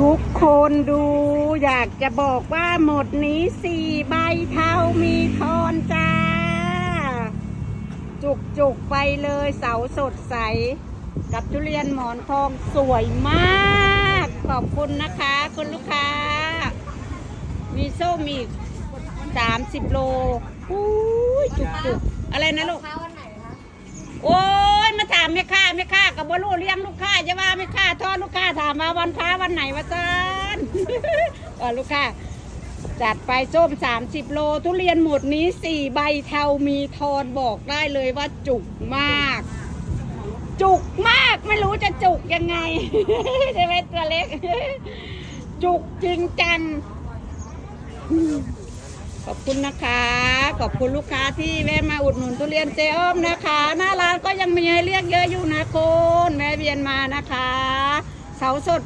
ทุกคนดูอยากจะบอกว่าหมดนี้สี่ใบเท่ามีทอนจ้า จุกจุกๆไปเลยเสาสดใส กับทุเรียนหมอนทองสวยมาก ขอบคุณนะคะคุณลูกค้า มีส้มอีกสามสิบโลอุ้ยจุกจุกๆอะไรนะลูกค้าวันไหนคะโอ้ยมาถามแม่ค้าแม่ค้ากั บบรู้เลี้ยงลูกค้าจะว่าแม่ค้าทอดลูกค้าถามมาวันค้าวันไหนวะจันเออลูกค้าจัดไปส้มสามสิบโล ทุเรียนหมดนี้สี่ใบเทามีทอนบอกได้เลยว่าจุกมาก จุกมากไม่รู้จะจุกยังไงใช่ไหมตัวเล็ก จุกจริงจังขอบคุณนะคะ ขอบคุณลูกค้าที่แวะมาอุดหนุนทุเรียนเจอ้อมนะคะ หน้าร้านก็ยังมีให้เรียกเยอะอยู่นะคุณแวะเวียนมานะคะ เสาสด